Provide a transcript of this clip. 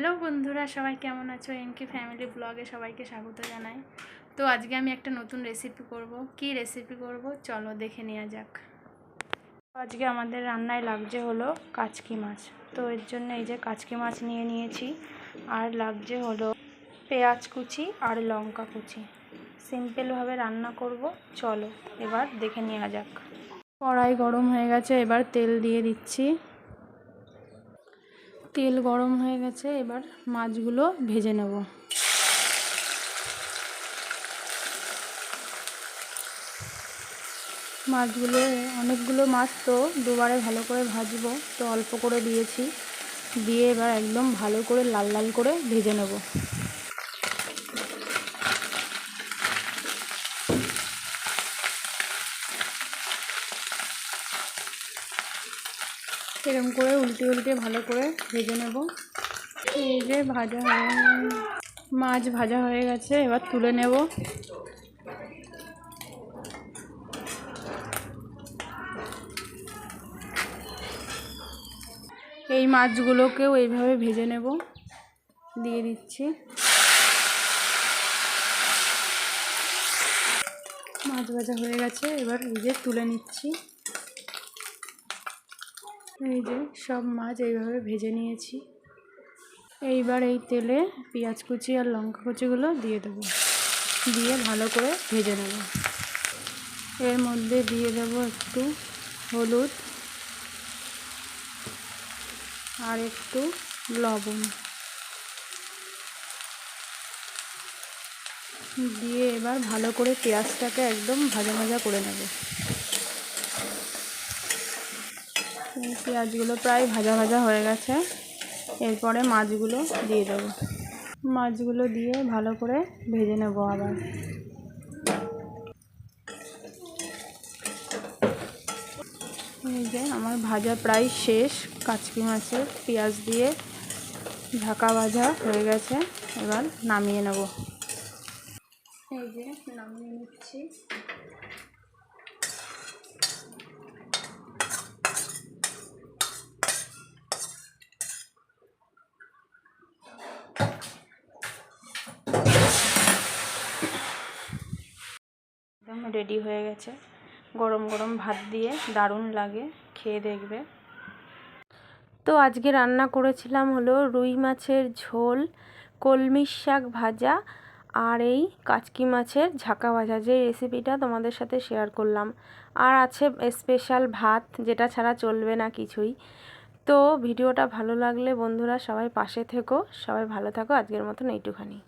Hello বন্ধুরা, সবাই কেমন আছো? এমকে ফ্যামিলি ব্লগে সবাইকে স্বাগত জানাই। তো আজকে আমি একটা নতুন রেসিপি করব। কি রেসিপি করব? চলো দেখে নেওয়া যাক। আজকে আমাদের রান্নায় লাগছে হলো কাচকি মাছ। তো এর জন্য এই যে কাচকি মাছ নিয়ে নিয়েছি। আর লাগছে হলো পেঁয়াজ কুচি আর লঙ্কা কুচি। সিম্পলভাবে রান্না করব। চলো এবার দেখে নেওয়া যাক। কড়াই গরম হয়ে গেছে, এবার তেল দিয়ে দিচ্ছি। তেল গরম হয়ে গেছে, এবার মাছগুলো ভেজে নেব। মাছগুলো, অনেকগুলো মাছ তো দুবারে ভালো করে ভাজবো, তো অল্প করে দিয়েছি। দিয়ে এবার একদম ভালো করে লাল লাল করে ভেজে নেব। এরকম করে উল্টে উল্টে ভালো করে ভেজে নেব। এই যে ভাজা হয়ে মাছ ভাজা হয়ে গেছে, এবার তুলে নেব। এই মাছগুলোকেও এইভাবে ভেজে নেব। দিয়ে দিচ্ছি। মাছ ভাজা হয়ে গেছে, এবার যে তুলে নিচ্ছি। এই যে সব মাছ এইভাবে ভেজে নিয়েছি। এইবার এই তেলে পেঁয়াজ কুচি আর লঙ্কা কুচিগুলো দিয়ে দেবো। দিয়ে ভালো করে ভেজে নেব। এর মধ্যে দিয়ে দেব একটু হলুদ আর একটু লবণ। দিয়ে এবার ভালো করে পেঁয়াজটাকে একদম ভাজা ভাজা করে নেব। পেঁয়াজগুলো প্রায় ভাজা ভাজা হয়ে গেছে। এরপরে মাছগুলো দিয়ে দেবো। মাছগুলো দিয়ে ভালো করে ভেজে নেব আবার। এই যে আমার ভাজা প্রায় শেষ। কাচকি মাছের পেঁয়াজ দিয়ে ঢাকা ভাজা হয়ে গেছে। এবার নামিয়ে নেব। এই যে নামিয়ে নিচ্ছি একদম রেডি হয়ে গেছে। গরম গরম ভাত দিয়ে দারুণ লাগে, খেয়ে দেখবে। তো আজকে রান্না করেছিলাম হলো রুই মাছের ঝোল কলমি শাক ভাজা আর এই কাচকি মাছের ঝাঁকা ভাজা। যে রেসিপিটা তোমাদের সাথে শেয়ার করলাম। আর আছে স্পেশাল ভাত, যেটা ছাড়া চলবে না কিছুই। তো ভিডিওটা ভালো লাগলে বন্ধুরা সবাই পাশে থেকো, সবাই ভালো থাকো। আজকের মতন এইটুখানি।